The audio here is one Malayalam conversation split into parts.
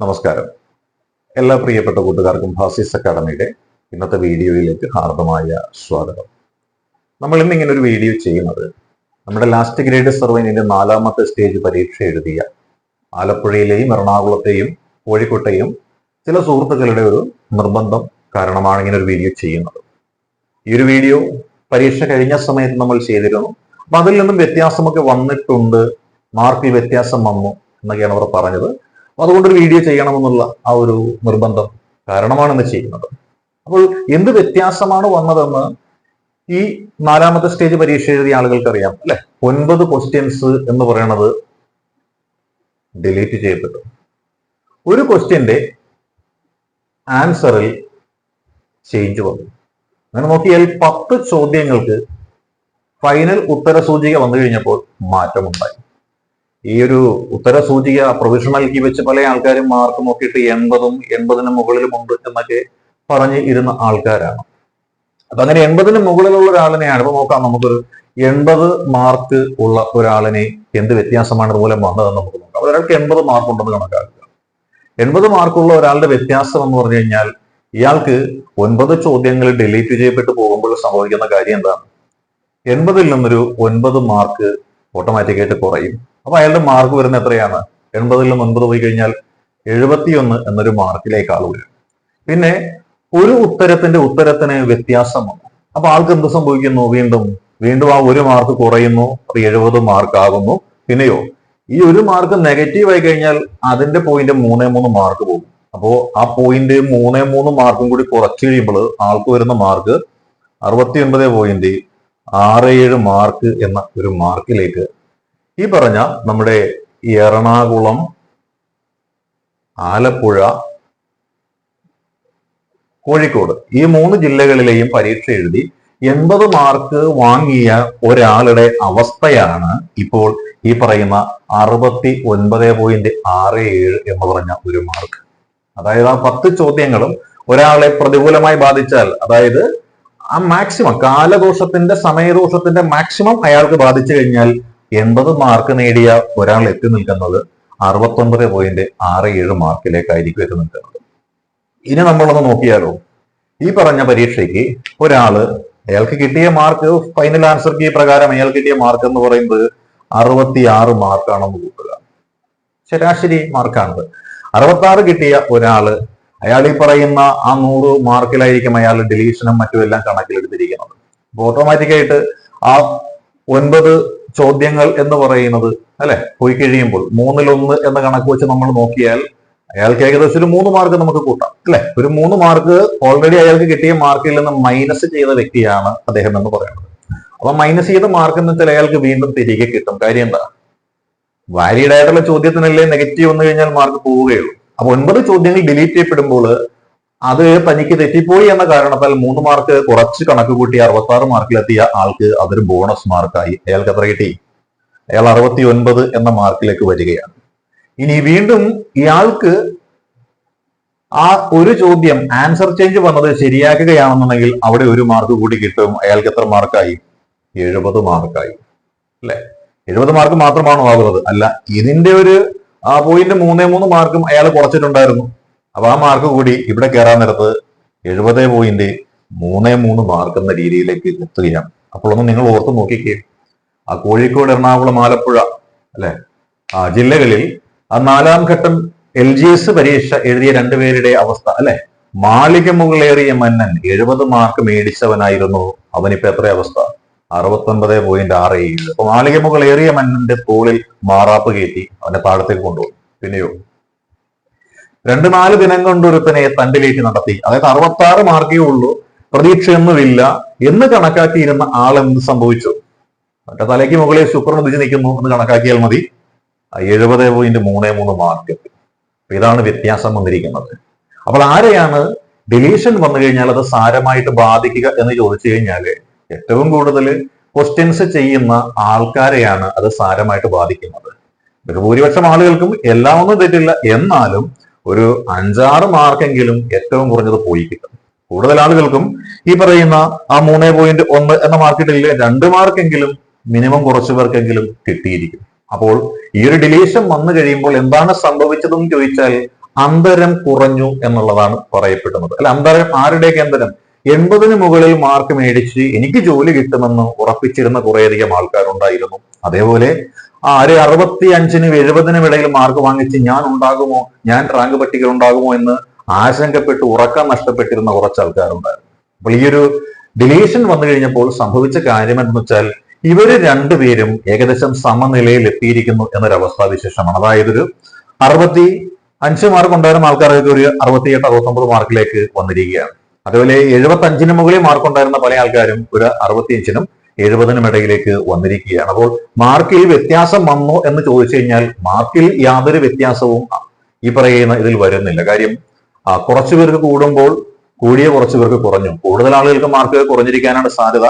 നമസ്കാരം. എല്ലാ പ്രിയപ്പെട്ട കൂട്ടുകാർക്കും ഫാസിസ് അക്കാഡമിയുടെ ഇന്നത്തെ വീഡിയോയിലേക്ക് ഹാർദമായ സ്വാഗതം. നമ്മൾ ഇന്ന് ഇങ്ങനെ ഒരു വീഡിയോ ചെയ്യുന്നത് നമ്മുടെ ലാസ്റ്റ് ഗ്രേഡ് സർവൈനിന്റെ നാലാമത്തെ സ്റ്റേജ് പരീക്ഷ എഴുതിയ ആലപ്പുഴയിലെയും എറണാകുളത്തെയും കോഴിക്കോട്ടെയും ചില സുഹൃത്തുക്കളുടെ ഒരു നിർബന്ധം കാരണമാണ് ഇങ്ങനെ ഒരു വീഡിയോ ചെയ്യുന്നത്. ഈ ഒരു വീഡിയോ പരീക്ഷ കഴിഞ്ഞ സമയത്ത് നമ്മൾ ചെയ്തിരുന്നു. അപ്പൊ അതിൽ നിന്നും വ്യത്യാസമൊക്കെ വന്നിട്ടുണ്ട്. മാർക്കിൽ വ്യത്യാസം വന്നു എന്നൊക്കെയാണ് അവർ പറഞ്ഞത്. അപ്പൊ അതുകൊണ്ട് ഒരു വീഡിയോ ചെയ്യണമെന്നുള്ള ആ ഒരു നിർബന്ധം കാരണമാണ് ഇന്ന് ചെയ്യുന്നത്. അപ്പോൾ എന്ത് വ്യത്യാസമാണ് വന്നതെന്ന് ഈ നാലാമത്തെ സ്റ്റേജ് പരീക്ഷ എഴുതിയ ആളുകൾക്ക് അറിയാം അല്ലെ? ഒൻപത് ക്വസ്റ്റ്യൻസ് എന്ന് പറയുന്നത് ഡിലീറ്റ് ചെയ്യപ്പെട്ടു. ഒരു ക്വസ്റ്റ്യന്റെ ആൻസറിൽ ചേഞ്ച് വന്നു. അങ്ങനെ നോക്കിയാൽ പത്ത് ചോദ്യങ്ങൾക്ക് ഫൈനൽ ഉത്തരസൂചിക വന്നു കഴിഞ്ഞപ്പോൾ മാറ്റമുണ്ടായി. ഈ ഒരു ഉത്തര സൂചിക പ്രൊവിഷണൽ കീ വെച്ച് പല ആൾക്കാരും മാർക്ക് നോക്കിയിട്ട് എൺപതും എൺപതിന് മുകളിലും ഉണ്ട് എന്നൊക്കെ പറഞ്ഞ് ഇരുന്ന ആൾക്കാരാണ്. അപ്പൊ അങ്ങനെ എൺപതിന് മുകളിലുള്ള ഒരാളിനെയാണ് ഇപ്പൊ നോക്കാം നമുക്കൊരു എൺപത് മാർക്ക് ഉള്ള ഒരാളിനെ എന്ത് വ്യത്യാസമാണ് ഇതുമൂലം വന്നതെന്ന് നമുക്ക് നോക്കാം. ഒരാൾക്ക് എൺപത് മാർക്ക് ഉണ്ടെന്ന് കണക്കാക്കുക. എൺപത് മാർക്കുള്ള ഒരാളുടെ വ്യത്യാസം എന്ന് പറഞ്ഞു കഴിഞ്ഞാൽ ഇയാൾക്ക് ഒൻപത് ചോദ്യങ്ങൾ ഡിലീറ്റ് ചെയ്യപ്പെട്ടു പോകുമ്പോൾ സംഭവിക്കുന്ന കാര്യം എന്താണ്? എൺപതിൽ നിന്നൊരു ഒൻപത് മാർക്ക് ഓട്ടോമാറ്റിക്കായിട്ട് കുറയും. അപ്പൊ അയാളുടെ മാർക്ക് വരുന്നത് എത്രയാണ്? എൺപതിൽ നിന്ന് ഒൻപത് പോയി കഴിഞ്ഞാൽ എഴുപത്തിയൊന്ന് എന്നൊരു മാർക്കിലേക്ക് ആൾ വരും. പിന്നെ ഒരു ഉത്തരത്തിന്റെ ഉത്തരത്തിന് വ്യത്യാസം വന്നു. അപ്പൊ ആൾക്ക് എന്ത് സംഭവിക്കുന്നു? വീണ്ടും വീണ്ടും ആ ഒരു മാർക്ക് കുറയുന്നു. അത് എഴുപത് മാർക്ക് ആകുന്നു. പിന്നെയോ ഈ ഒരു മാർക്ക് നെഗറ്റീവ് ആയി കഴിഞ്ഞാൽ അതിന്റെ പോയിന്റ് മൂന്നേ മൂന്ന് മാർക്ക് പോകും. അപ്പോ ആ പോയിന്റ് മൂന്നേ മൂന്ന് മാർക്കും കൂടി കുറച്ച് കഴിയുമ്പോൾ ആൾക്ക് വരുന്ന മാർക്ക് അറുപത്തി ഒൻപത് പോയിന്റ് ആറ് ഏഴ് മാർക്ക് എന്ന ഒരു മാർക്കിലേക്ക് ഈ പറഞ്ഞ നമ്മുടെ എറണാകുളം ആലപ്പുഴ കോഴിക്കോട് ഈ മൂന്ന് ജില്ലകളിലെയും പരീക്ഷ എഴുതി എൺപത് മാർക്ക് വാങ്ങിയ ഒരാളുടെ അവസ്ഥയാണ് ഇപ്പോൾ ഈ പറയുന്ന അറുപത്തി ഒൻപത് പോയിന്റ് ആറ് ഏഴ് എന്ന് പറഞ്ഞ ഒരു മാർക്ക്. അതായത് ആ പത്ത് ചോദ്യങ്ങളും ഒരാളെ പ്രതികൂലമായി ബാധിച്ചാൽ അതായത് ആ മാക്സിമം കാലദോഷത്തിന്റെ സമയദോഷത്തിന്റെ മാക്സിമം അയാൾക്ക് ബാധിച്ചു കഴിഞ്ഞാൽ എൺപത് മാർക്ക് നേടിയ ഒരാൾ എത്തി നിൽക്കുന്നത് അറുപത്തൊമ്പത് പോയിന്റ് ആറ് ഏഴ് മാർക്കിലേക്കായിരിക്കും എത്തി നിൽക്കുന്നത്. ഇനി നമ്മളൊന്ന് നോക്കിയാലോ? ഈ പറഞ്ഞ പരീക്ഷയ്ക്ക് ഒരാൾ അയാൾക്ക് കിട്ടിയ മാർക്ക് ഫൈനൽ ആൻസർ കീ പ്രകാരം അയാൾ കിട്ടിയ മാർക്ക് എന്ന് പറയുന്നത് അറുപത്തി ആറ് മാർക്കാണെന്ന് കൂട്ടുക. ശരാശരി മാർക്കാണത് അറുപത്തി ആറ് കിട്ടിയ ഒരാൾ അയാൾ ഈ പറയുന്ന ആ നൂറ് മാർക്കിലായിരിക്കും അയാൾ ഡിലീഷനും മറ്റും എല്ലാം കണക്കിലെടുത്തിരിക്കുന്നത്. ഓട്ടോമാറ്റിക്കായിട്ട് ആ ഒൻപത് ചോദ്യങ്ങൾ എന്ന് പറയുന്നത് അല്ലെ? പോയി കഴിയുമ്പോൾ മൂന്നിലൊന്ന് എന്ന കണക്ക് വെച്ച് നമ്മൾ നോക്കിയാൽ അയാൾക്ക് ഏകദേശം ഒരു മൂന്ന് മാർക്ക് നമുക്ക് കൂട്ടാം അല്ലെ? ഒരു മൂന്ന് മാർക്ക് ഓൾറെഡി അയാൾക്ക് കിട്ടിയ മാർക്കിൽ നിന്ന് മൈനസ് ചെയ്ത വ്യക്തിയാണ് അദ്ദേഹം എന്ന് പറയുന്നത്. അപ്പൊ മൈനസ് ചെയ്ത മാർക്ക് എന്ന് വെച്ചാൽ അയാൾക്ക് വീണ്ടും തിരികെ കിട്ടും. കാര്യം എന്താ? വാലിഡ് ആയിട്ടുള്ള ചോദ്യത്തിനല്ലേ നെഗറ്റീവ് വന്നു കഴിഞ്ഞാൽ മാർക്ക് പോവുകയുള്ളൂ. അപ്പൊ ഒൻപത് ചോദ്യങ്ങൾ ഡിലീറ്റ് ചെയ്യപ്പെടുമ്പോൾ അത് തനിക്ക് തെറ്റിപ്പോയി എന്ന കാരണത്താൽ മൂന്ന് മാർക്ക് കുറച്ച് കണക്ക് കൂട്ടി അറുപത്തി ആറ് മാർക്കിലെത്തിയ ആൾക്ക് അതൊരു ബോണസ് മാർക്കായി. അയാൾക്ക് എത്ര കിട്ടി? അയാൾ അറുപത്തി ഒൻപത് എന്ന മാർക്കിലേക്ക് വരികയാണ്. ഇനി വീണ്ടും ഇയാൾക്ക് ആ ഒരു ചോദ്യം ആൻസർ ചേഞ്ച് വന്നത് ശരിയാക്കുകയാണെന്നുണ്ടെങ്കിൽ അവിടെ ഒരു മാർക്ക് കൂടി കിട്ടും. അയാൾക്ക് എത്ര മാർക്കായി? എഴുപത് മാർക്കായി. അല്ലെ? എഴുപത് മാർക്ക് മാത്രമാണോ ആകുന്നത്? അല്ല ഇതിന്റെ ഒരു ആ പോയിന്റ് മൂന്നേ മൂന്ന് മാർക്കും അയാൾ കുറച്ചിട്ടുണ്ടായിരുന്നു. അപ്പൊ ആ മാർക്ക് കൂടി ഇവിടെ കയറാൻ നേരത്ത് എഴുപത് പോയിന്റ് മൂന്നേ മൂന്ന് മാർക്ക് എന്ന രീതിയിലേക്ക് എത്തുകയാണ്. അപ്പോൾ ഒന്ന് നിങ്ങൾ ഓർത്ത് നോക്കിക്കേ. ആ കോഴിക്കോട് എറണാകുളം ആലപ്പുഴ അല്ലെ? ആ ജില്ലകളിൽ ആ നാലാം ഘട്ടം എൽ ജി എസ് പരീക്ഷ എഴുതിയ രണ്ടുപേരുടെ അവസ്ഥ അല്ലെ? മാളിക മുകളേറിയ മന്നൻ എഴുപത് മാർക്ക് മേടിച്ചവനായിരുന്നു. അവനിപ്പോ എത്ര അവസ്ഥ? അറുപത്തൊൻപത് പോയിന്റ് ആറ് ഏഴ്. അപ്പൊ മാളിക മുകളേറിയ മന്നന്റെ തോളിൽ മാറാപ്പ് കയറ്റി അവനെ താഴത്തേക്ക് കൊണ്ടുപോകും പിന്നെയോ? രണ്ട് നാല് ദിനം കൊണ്ട് ഒരുത്തനെ തണ്ടിലേക്ക് നടത്തി. അതായത് അറുപത്തി ആറ് മാർക്കേ ഉള്ളൂ. പ്രതീക്ഷയൊന്നുമില്ല. എന്ന് കണക്കാക്കിയിരുന്ന ആൾ എന്ത് സംഭവിച്ചു? മറ്റേ തലയ്ക്ക് മുകളിൽ ശുക്രൻ ഉദിച്ച് നിൽക്കുന്നു എന്ന് കണക്കാക്കിയാൽ മതി. എഴുപത് പോയിന്റ് മൂന്ന് മൂന്ന് മാർക്ക്. ഇതാണ് വ്യത്യാസം വന്നിരിക്കുന്നത്. അപ്പോൾ ആരെയാണ് ഡിലീഷൻ വന്നു കഴിഞ്ഞാൽ അത് സാരമായിട്ട് ബാധിക്കുക എന്ന് ചോദിച്ചു കഴിഞ്ഞാൽ ഏറ്റവും കൂടുതൽ ക്വസ്റ്റ്യൻസ് ചെയ്യുന്ന ആൾക്കാരെയാണ് അത് സാരമായിട്ട് ബാധിക്കുന്നത്. ബഹുഭൂരിപക്ഷം ആളുകൾക്കും എല്ലാം ഒന്നും തെറ്റില്ല. എന്നാലും ഒരു അഞ്ചാറ് മാർക്കെങ്കിലും ഏറ്റവും കുറഞ്ഞത് പോയി കിട്ടും. കൂടുതൽ ആളുകൾക്കും ഈ പറയുന്ന ആ മൂന്നേ പോയിന്റ് ഒന്ന് എന്ന മാർക്കിട്ടില്ല രണ്ട് മാർക്കെങ്കിലും മിനിമം കുറച്ചു പേർക്കെങ്കിലും കിട്ടിയിരിക്കും. അപ്പോൾ ഈ ഒരു ഡിലീഷൻ വന്നു കഴിയുമ്പോൾ എന്താണ് സംഭവിച്ചതെന്ന് ചോദിച്ചാൽ അന്തരം കുറഞ്ഞു എന്നുള്ളതാണ് പറയപ്പെടുന്നത്. അല്ല അന്തരം ആരുടെയൊക്കെ അന്തരം? എൺപതിന് മുകളിൽ മാർക്ക് മേടിച്ച് എനിക്ക് ജോലി കിട്ടുമെന്ന് ഉറപ്പിച്ചിരുന്ന കുറേയധികം ആൾക്കാരുണ്ടായിരുന്നു. അതേപോലെ ആ ഒരു അറുപത്തി അഞ്ചിനും എഴുപതിനും ഇടയിൽ മാർക്ക് വാങ്ങിച്ച് ഞാൻ ഉണ്ടാകുമോ ഞാൻ റാങ്ക് പട്ടികയിൽ ഉണ്ടാകുമോ എന്ന് ആശങ്കപ്പെട്ട് ഉറക്കം നഷ്ടപ്പെട്ടിരുന്ന കുറച്ച് ആൾക്കാരുണ്ടായിരുന്നു. അപ്പോൾ ഈ ഒരു ഡിലീഷൻ വന്നു കഴിഞ്ഞപ്പോൾ സംഭവിച്ച കാര്യം എന്ന് വെച്ചാൽ ഇവർ രണ്ടുപേരും ഏകദേശം സമനിലയിൽ എത്തിയിരിക്കുന്നു എന്നൊരവസ്ഥാ വിശേഷമാണ്. അതായത് ഒരു അറുപത്തി അഞ്ച് മാർക്ക് ഉണ്ടായിരുന്ന ആൾക്കാർക്ക് ഒരു അറുപത്തിയെട്ട് അറുപത്തൊമ്പത് മാർക്കിലേക്ക് വന്നിരിക്കുകയാണ്. അതുപോലെ എഴുപത്തി അഞ്ചിന് മുകളിൽ മാർക്കുണ്ടായിരുന്ന പല ആൾക്കാരും ഒരു അറുപത്തിയഞ്ചിനും എഴുപതിനും ഇടയിലേക്ക് വന്നിരിക്കുകയാണ്. അപ്പോൾ മാർക്കിൽ വ്യത്യാസം വന്നു എന്ന് ചോദിച്ചു കഴിഞ്ഞാൽ മാർക്കിൽ യാതൊരു വ്യത്യാസവും ഈ പറയുന്ന ഇതിൽ വരുന്നില്ല. കാര്യം കുറച്ചു പേർക്ക് കൂടുമ്പോൾ കൂടിയ കുറച്ചു പേർക്ക് കുറഞ്ഞു. കൂടുതൽ ആളുകൾക്ക് മാർക്ക് കുറഞ്ഞിരിക്കാനാണ് സാധ്യത.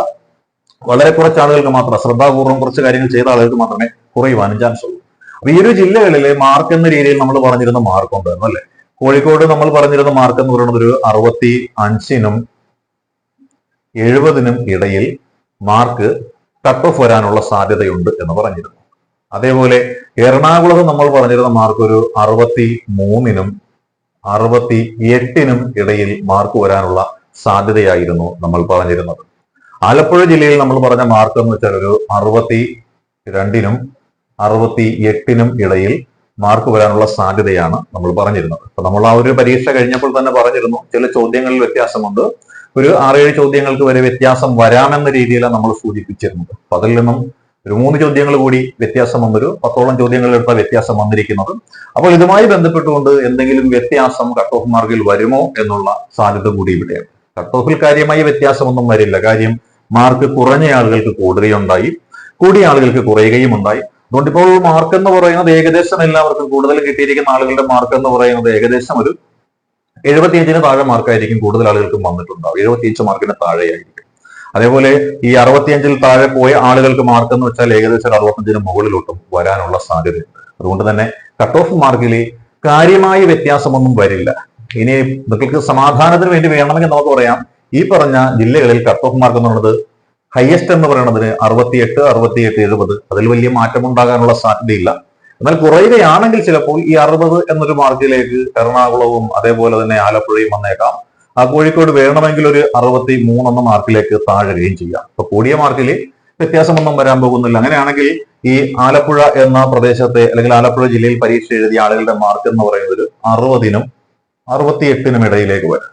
വളരെ കുറച്ച് ആളുകൾക്ക് മാത്രം ശ്രദ്ധാപൂർവം കുറച്ച് കാര്യങ്ങൾ ചെയ്ത ആളുകൾക്ക് മാത്രമേ കുറയുവാനും ചാൻസ് ഉള്ളൂ. അപ്പൊ ഈ ഒരു ജില്ലകളിലെ മാർക്ക് എന്ന രീതിയിൽ നമ്മൾ പറഞ്ഞിരുന്ന മാർക്ക് ഉണ്ടായിരുന്നു അല്ലെ? കോഴിക്കോട് നമ്മൾ പറഞ്ഞിരുന്ന മാർക്ക് എന്ന് പറയുന്നത് ഒരു അറുപത്തി അഞ്ചിനും എഴുപതിനും ഇടയിൽ മാർക്ക് കട്ട് ഓഫ് വരാനുള്ള സാധ്യതയുണ്ട് എന്ന് പറഞ്ഞിരുന്നു. അതേപോലെ എറണാകുളത്ത് നമ്മൾ പറഞ്ഞിരുന്ന മാർക്ക് ഒരു അറുപത്തി മൂന്നിനും അറുപത്തി എട്ടിനും ഇടയിൽ മാർക്ക് വരാനുള്ള സാധ്യതയായിരുന്നു നമ്മൾ പറഞ്ഞിരുന്നത്. ആലപ്പുഴ ജില്ലയിൽ നമ്മൾ പറഞ്ഞ മാർക്ക് എന്ന് വെച്ചാൽ ഒരു അറുപത്തി രണ്ടിനും അറുപത്തി എട്ടിനും ഇടയിൽ മാർക്ക് വരാനുള്ള സാധ്യതയാണ് നമ്മൾ പറഞ്ഞിരുന്നത്. അപ്പൊ നമ്മൾ ആ ഒരു പരീക്ഷ കഴിഞ്ഞപ്പോൾ തന്നെ പറഞ്ഞിരുന്നു ചില ചോദ്യങ്ങളിൽ വ്യത്യാസമുണ്ട്. ഒരു ആറേഴ് ചോദ്യങ്ങൾക്ക് വരെ വ്യത്യാസം വരാമെന്ന രീതിയിലാണ് നമ്മൾ സൂചിപ്പിച്ചിരുന്നത്. അപ്പൊ അതിൽ നിന്നും ഒരു മൂന്ന് ചോദ്യങ്ങൾ കൂടി വ്യത്യാസം വന്നൊരു പത്തോളം ചോദ്യങ്ങളിലെടുത്ത വ്യത്യാസം വന്നിരിക്കുന്നത്. അപ്പോൾ ഇതുമായി ബന്ധപ്പെട്ടുകൊണ്ട് എന്തെങ്കിലും വ്യത്യാസം കട്ട് ഓഫ് മാർക്കിൽ വരുമോ എന്നുള്ള സാധ്യത കൂടി ഇവിടെയാണ് കട്ട് ഓഫിൽ കാര്യമായ വ്യത്യാസമൊന്നും വരില്ല. കാര്യം മാർക്ക് കുറഞ്ഞ ആളുകൾക്ക് കൂടുകയുണ്ടായി കൂടിയ ആളുകൾക്ക് കുറയുകയും ഉണ്ടായി. അതുകൊണ്ട് ഇപ്പോൾ മാർക്ക് എന്ന് പറയുന്നത് ഏകദേശം എല്ലാവർക്കും കൂടുതൽ കിട്ടിയിരിക്കുന്ന ആളുകളുടെ മാർക്ക് എന്ന് പറയുന്നത് ഏകദേശം ഒരു എഴുപത്തിയഞ്ചിന് താഴെ മാർക്കായിരിക്കും കൂടുതൽ ആളുകൾക്കും വന്നിട്ടുണ്ടാവും എഴുപത്തിയഞ്ച് മാർക്കിന് താഴെയായിരിക്കും. അതേപോലെ ഈ അറുപത്തിയഞ്ചിൽ താഴെ പോയ ആളുകൾക്ക് മാർക്ക് എന്ന് വെച്ചാൽ ഏകദേശം അറുപത്തഞ്ചിന് മുകളിലോട്ടും വരാനുള്ള സാധ്യതയുണ്ട്. അതുകൊണ്ട് തന്നെ കട്ട് ഓഫ് മാർക്കിൽ കാര്യമായ വ്യത്യാസമൊന്നും വരില്ല. ഇനി നിങ്ങൾക്ക് സമാധാനത്തിന് വേണ്ടി വേണമെങ്കിൽ നമുക്ക് പറയാം. ഈ പറഞ്ഞ ജില്ലകളിൽ കട്ട് ഓഫ് മാർക്ക് എന്ന് പറയുന്നത് ഹയസ്റ്റ് എന്ന് പറയുന്നതിന് അറുപത്തിയെട്ട് അറുപത്തിയെട്ട് എഴുപത് അതിൽ വലിയ മാറ്റം ഉണ്ടാകാനുള്ള സാധ്യതയില്ല. എന്നാൽ കുറയുകയാണെങ്കിൽ ചിലപ്പോൾ ഈ അറുപത് എന്നൊരു മാർക്കിലേക്ക് എറണാകുളവും അതേപോലെ തന്നെ ആലപ്പുഴയും വന്നേക്കാം. ആ കോഴിക്കോട് വേണമെങ്കിൽ ഒരു അറുപത്തി മൂന്നെന്ന മാർക്കിലേക്ക് താഴുകയും ചെയ്യാം. അപ്പൊ കൂടിയ മാർക്കിൽ വ്യത്യാസമൊന്നും വരാൻ പോകുന്നില്ല. അങ്ങനെയാണെങ്കിൽ ഈ ആലപ്പുഴ എന്ന പ്രദേശത്തെ അല്ലെങ്കിൽ ആലപ്പുഴ ജില്ലയിൽ പരീക്ഷ എഴുതിയ ആളുകളുടെ മാർക്ക് എന്ന് പറയുന്നത് അറുപതിനും അറുപത്തിയെട്ടിനും ഇടയിലേക്ക് വരാം.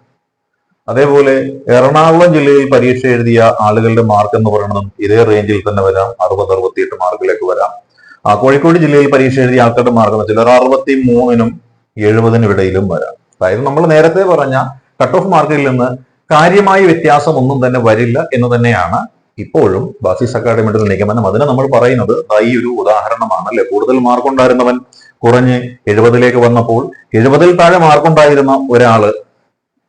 അതേപോലെ എറണാകുളം ജില്ലയിൽ പരീക്ഷ എഴുതിയ ആളുകളുടെ മാർക്ക് എന്ന് പറയുന്നതും ഇതേ റേഞ്ചിൽ തന്നെ വരാം. അറുപത് അറുപത്തിയെട്ട് മാർക്കിലേക്ക് വരാം. ആ കോഴിക്കോട് ജില്ലയിൽ പരീക്ഷ എഴുതിയ ആൾക്കാരുടെ മാർക്ക് ചിലർ അറുപത്തി മൂന്നിനും എഴുപതിനും ഇടയിലും വരാം. അതായത് നമ്മൾ നേരത്തെ പറഞ്ഞ കട്ട് ഓഫ് മാർക്കിൽ നിന്ന് കാര്യമായ വ്യത്യാസം ഒന്നും തന്നെ വരില്ല എന്ന് തന്നെയാണ് ഇപ്പോഴും ബാസിസ് അക്കാഡമിയുടെ നിഗമനം. അതിനെ നമ്മൾ പറയുന്നത് ഈ ഒരു ഉദാഹരണമാണ് അല്ലെ? കൂടുതൽ മാർക്ക് ഉണ്ടായിരുന്നവൻ കുറഞ്ഞ് എഴുപതിലേക്ക് വന്നപ്പോൾ എഴുപതിൽ താഴെ മാർക്കുണ്ടായിരുന്ന ഒരാൾ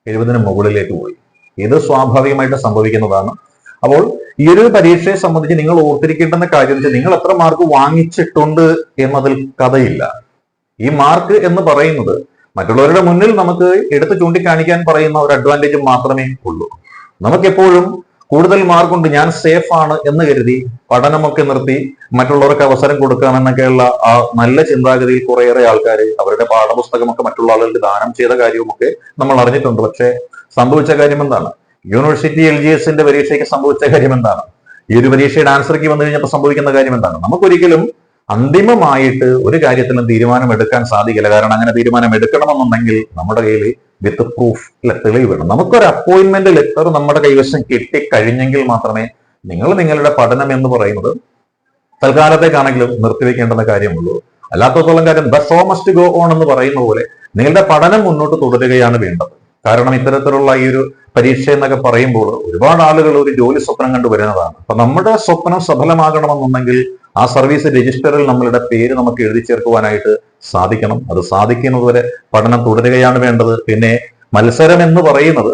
എഴുപതിന് മുകളിലേക്ക് പോയി. ഇത് സ്വാഭാവികമായിട്ട് സംഭവിക്കുന്നതാണ്. അപ്പോൾ ഈ ഒരു പരീക്ഷയെ സംബന്ധിച്ച് നിങ്ങൾ ഓർത്തിരിക്കേണ്ടുന്ന കാര്യം വെച്ചാൽ നിങ്ങൾ എത്ര മാർക്ക് വാങ്ങിച്ചിട്ടുണ്ട് എന്നതിൽ കഥയില്ല. ഈ മാർക്ക് എന്ന് പറയുന്നത് മറ്റുള്ളവരുടെ മുന്നിൽ നമുക്ക് എടുത്ത് ചൂണ്ടിക്കാണിക്കാൻ പറയുന്ന ഒരു അഡ്വാന്റേജ് മാത്രമേ ഉള്ളൂ. നമുക്കെപ്പോഴും കൂടുതൽ മാർക്കുണ്ട് ഞാൻ സേഫ് ആണ് എന്ന് കരുതി പഠനമൊക്കെ നിർത്തി മറ്റുള്ളവർക്ക് അവസരം കൊടുക്കാമെന്നൊക്കെയുള്ള ആ നല്ല ചിന്താഗതിയിൽ കുറേയേറെ ആൾക്കാർ അവരുടെ പാഠപുസ്തകമൊക്കെ മറ്റുള്ള ആളുകൾക്ക് ദാനം ചെയ്ത കാര്യവുമൊക്കെ നമ്മൾ അറിഞ്ഞിട്ടുണ്ട്. പക്ഷേ സംഭവിച്ച കാര്യം എന്താണ്? യൂണിവേഴ്സിറ്റി എൽ ജി എസിന്റെ പരീക്ഷയ്ക്ക് സംഭവിച്ച കാര്യം എന്താണ്? ഈ ഒരു പരീക്ഷയുടെ ആൻസർക്ക് വന്നു കഴിഞ്ഞപ്പോൾ സംഭവിക്കുന്ന കാര്യം എന്താണ്? നമുക്കൊരിക്കലും അന്തിമമായിട്ട് ഒരു കാര്യത്തിലും തീരുമാനമെടുക്കാൻ സാധിക്കില്ല. കാരണം അങ്ങനെ തീരുമാനം എടുക്കണമെന്നുണ്ടെങ്കിൽ നമ്മുടെ കയ്യിൽ വിത്ത് പ്രൂഫ് തെളിവ് വേണം. നമുക്കൊരു അപ്പോയിന്റ്മെന്റ് ലെറ്റർ നമ്മുടെ കൈവശം കിട്ടിക്കഴിഞ്ഞെങ്കിൽ മാത്രമേ നിങ്ങൾ നിങ്ങളുടെ പഠനം എന്ന് പറയുന്നത് തൽക്കാലത്തേക്കാണെങ്കിലും നിർത്തിവെക്കേണ്ടെന്ന കാര്യമുള്ളൂ. അല്ലാത്തത്തോളം കാര്യം the show must go on എന്ന് പറയുന്ന പോലെ നിങ്ങളുടെ പഠനം മുന്നോട്ട് തുടരുകയാണ് വേണ്ടത്. കാരണം ഇത്തരത്തിലുള്ള ഈ ഒരു പരീക്ഷ എന്നൊക്കെ പറയുമ്പോൾ ഒരുപാട് ആളുകൾ ഒരു ജോലി സ്വപ്നം കണ്ടു വരുന്നതാണ് അപ്പൊ നമ്മുടെ സ്വപ്നം സഫലമാകണമെന്നുണ്ടെങ്കിൽ ആ സർവീസ് രജിസ്റ്ററിൽ നമ്മളുടെ പേര് നമുക്ക് എഴുതി ചേർക്കുവാനായിട്ട് സാധിക്കണം. അത് സാധിക്കുന്നതുവരെ പഠനം തുടരുകയാണ് വേണ്ടത്. പിന്നെ മത്സരം എന്ന് പറയുന്നത്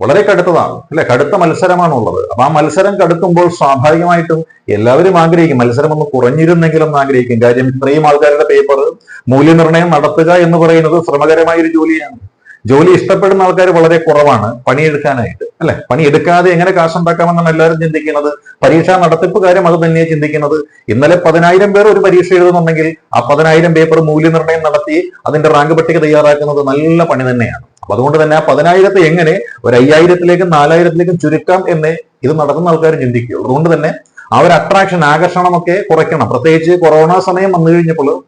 വളരെ കടുത്തതാണ്. അല്ലെ? കടുത്ത മത്സരമാണുള്ളത്. അപ്പൊ ആ മത്സരം കടുക്കുമ്പോൾ സ്വാഭാവികമായിട്ടും എല്ലാവരും ആഗ്രഹിക്കും. മത്സരം ഒന്ന് കുറഞ്ഞിരുന്നെങ്കിലും ആഗ്രഹിക്കും. കാര്യം ഇത്രയും ആൾക്കാരുടെ പേപ്പർ മൂല്യനിർണയം നടത്തുക എന്ന് പറയുന്നത് ശ്രമകരമായ ഒരു ജോലിയാണ്. ജോലി ഇഷ്ടപ്പെടുന്ന ആൾക്കാർ വളരെ കുറവാണ്. പണിയെടുക്കാനായിട്ട്. അല്ലെ? പണിയെടുക്കാതെ എങ്ങനെ കാശുണ്ടാക്കാമെന്നാണ് എല്ലാവരും ചിന്തിക്കുന്നത്. പരീക്ഷാ നടത്തിപ്പ് കാര്യം അത് തന്നെയാണ് ചിന്തിക്കുന്നത്. ഇന്നലെ പതിനായിരം പേർ ഒരു പരീക്ഷ എഴുതുന്നുണ്ടെങ്കിൽ ആ പതിനായിരം പേപ്പർ മൂല്യനിർണയം നടത്തി അതിന്റെ റാങ്ക് പട്ടിക തയ്യാറാക്കുന്നത് നല്ല പണി തന്നെയാണ്. അപ്പൊ അതുകൊണ്ട് തന്നെ ആ പതിനായിരത്തെ എങ്ങനെ ഒരു അയ്യായിരത്തിലേക്കും നാലായിരത്തിലേക്കും ചുരുക്കാം എന്ന് ഇത് നടക്കുന്ന ആൾക്കാർ ചിന്തിക്കുകയുള്ളൂ. അതുകൊണ്ട് തന്നെ ആ ഒരു അട്രാക്ഷൻ ആകർഷണമൊക്കെ കുറയ്ക്കണം. പ്രത്യേകിച്ച് കൊറോണ സമയം വന്നു കഴിഞ്ഞപ്പോൾ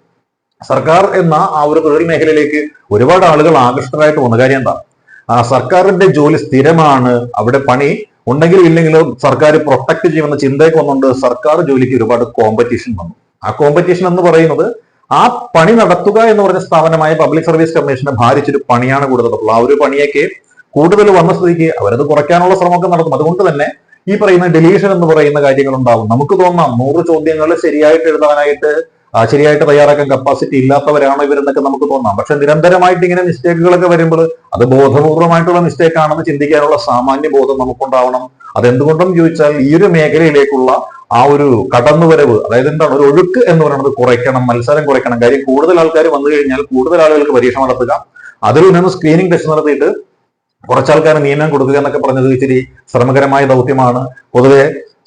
സർക്കാർ എന്ന ആ ഒരു തൊഴിൽ മേഖലയിലേക്ക് ഒരുപാട് ആളുകൾ ആകൃഷ്ടരായിട്ട് വന്ന കാര്യം എന്താ? സർക്കാരിന്റെ ജോലി സ്ഥിരമാണ് അവിടെ പണി ഉണ്ടെങ്കിലും ഇല്ലെങ്കിലും സർക്കാർ പ്രൊട്ടക്ട് ചെയ്യുമെന്ന ചിന്തയൊക്കെ വന്നുകൊണ്ട് സർക്കാർ ജോലിക്ക് ഒരുപാട് കോമ്പറ്റീഷൻ വന്നു. ആ കോമ്പറ്റീഷൻ എന്ന് പറയുന്നത് ആ പണി നടത്തുക എന്ന് പറഞ്ഞ സ്ഥാപനമായ പബ്ലിക് സർവീസ് കമ്മീഷനെ ഭാരിച്ചൊരു പണിയാണ് അപ്പോൾ ആ ഒരു പണിയൊക്കെ കൂടുതൽ വന്ന സ്ഥിതിക്ക് അവരത് കുറയ്ക്കാനുള്ള ശ്രമമൊക്കെ നടത്തും അതുകൊണ്ട് തന്നെ ഈ പറയുന്ന ഡെലീഷൻ എന്ന് പറയുന്ന കാര്യങ്ങൾ ഉണ്ടാവും. നമുക്ക് തോന്നാം നൂറ് ചോദ്യങ്ങൾ ശരിയായിട്ട് എഴുതാനായിട്ട് ശരിയായിട്ട് തയ്യാറാക്കാൻ കപ്പാസിറ്റി ഇല്ലാത്തവരാണോ ഇവരെന്നൊക്കെ നമുക്ക് തോന്നാം. പക്ഷെ നിരന്തരമായിട്ട് ഇങ്ങനെ മിസ്റ്റേക്കുകളൊക്കെ വരുമ്പോൾ അത് ബോധപൂർവമായിട്ടുള്ള മിസ്റ്റേക്ക് ആണെന്ന് ചിന്തിക്കാനുള്ള സാമാന്യ ബോധം നമുക്കുണ്ടാവണം. അതെന്തുകൊണ്ടെന്ന് ചോദിച്ചാൽ ഈ ഒരു മേഖലയിലേക്കുള്ള ആ ഒരു കടന്നുവരവ് അതായത് എന്താണ്? ഒരു ഒഴുക്ക് എന്ന് പറയുന്നത് കുറയ്ക്കണം മത്സരം കുറയ്ക്കണം. കാര്യം കൂടുതൽ ആൾക്കാർ വന്നു കഴിഞ്ഞാൽ കൂടുതൽ ആളുകൾക്ക് പരീക്ഷ നടത്തുക. അതിൽ നിന്ന് സ്ക്രീനിങ് ടെസ്റ്റ് നടത്തിയിട്ട് കുറച്ചാൾക്കാർ നിയമനം കൊടുക്കുക എന്നൊക്കെ പറഞ്ഞത് ഇച്ചിരി ശ്രമകരമായ ദൗത്യമാണ്. പൊതുവെ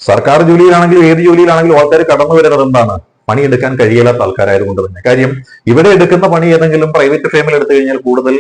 സർക്കാർ ജോലിയിലാണെങ്കിലും ഏത് ജോലിയിലാണെങ്കിലും ആൾക്കാർ കടന്നു വരുന്നത് എന്താണ്? പണിയെടുക്കാൻ കഴിയാത്ത ആൾക്കാരായതുകൊണ്ട് തന്നെ. കാര്യം ഇവിടെ എടുക്കുന്ന പണി ഏതെങ്കിലും പ്രൈവറ്റ് ഫേമിൽ എടുത്തു കഴിഞ്ഞാൽ കൂടുതൽ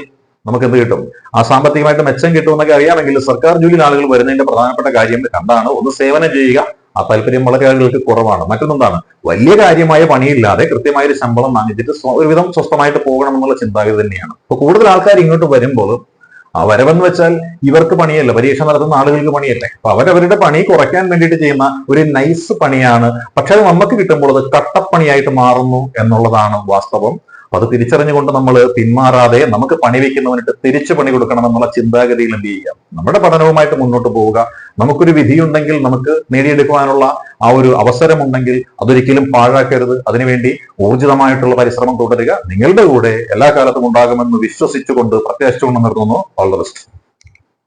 നമുക്ക് എന്ത് കിട്ടും? ആ സാമ്പത്തികമായിട്ട് മെച്ചം കിട്ടുമെന്നൊക്കെ അറിയാമെങ്കിൽ സർക്കാർ ജോലിയിൽ ആളുകൾ വരുന്നതിന്റെ പ്രധാനപ്പെട്ട കാര്യം കണ്ടാണ്. ഒന്ന് സേവനം ചെയ്യുക. ആ താല്പര്യം വളരെ ആളുകൾക്ക് കുറവാണ്. മറ്റൊന്നെന്താണ്? വലിയ കാര്യമായ പണിയില്ലാതെ കൃത്യമായ ഒരു ശമ്പളം വാങ്ങിച്ചിട്ട് ഒരുവിധം സ്വസ്ഥമായിട്ട് പോകണം എന്നുള്ള ചിന്താഗതി തന്നെയാണ്. അപ്പൊ കൂടുതൽ ആൾക്കാർ ഇങ്ങോട്ട് വരുമ്പോൾ ആ വരവെന്ന് വെച്ചാൽ ഇവർക്ക് പണിയല്ല പരീക്ഷ നടത്തുന്ന ആളുകൾക്ക് പണിയല്ലേ? അപ്പൊ അവരവരുടെ പണി കുറയ്ക്കാൻ വേണ്ടിയിട്ട് ചെയ്യുന്ന ഒരു നൈസ് പണിയാണ്. പക്ഷെ അത് നമുക്ക് കിട്ടുമ്പോൾ അത് കട്ടപ്പണിയായിട്ട് മാറുന്നു എന്നുള്ളതാണ് വാസ്തവം. അപ്പൊ അത് തിരിച്ചറിഞ്ഞുകൊണ്ട് നമ്മൾ പിന്മാറാതെ നമുക്ക് പണി വെക്കുന്നവനിട്ട് തിരിച്ചു പണി കൊടുക്കണം എന്നുള്ള ചിന്താഗതിയിൽ എന്ത് ചെയ്യുക? നമ്മുടെ പഠനവുമായിട്ട് മുന്നോട്ട് പോവുക. നമുക്കൊരു വിധിയുണ്ടെങ്കിൽ നമുക്ക് നേടിയെടുക്കുവാനുള്ള ആ ഒരു അവസരമുണ്ടെങ്കിൽ അതൊരിക്കലും പാഴാക്കരുത്. അതിനുവേണ്ടി ഊർജിതമായിട്ടുള്ള പരിശ്രമം തുടരുക. നിങ്ങളുടെ കൂടെ എല്ലാ കാലത്തും ഉണ്ടാകുമെന്ന് വിശ്വസിച്ചുകൊണ്ട് പ്രത്യാശിച്ചുകൊണ്ട് നിർത്തുന്നു. All the best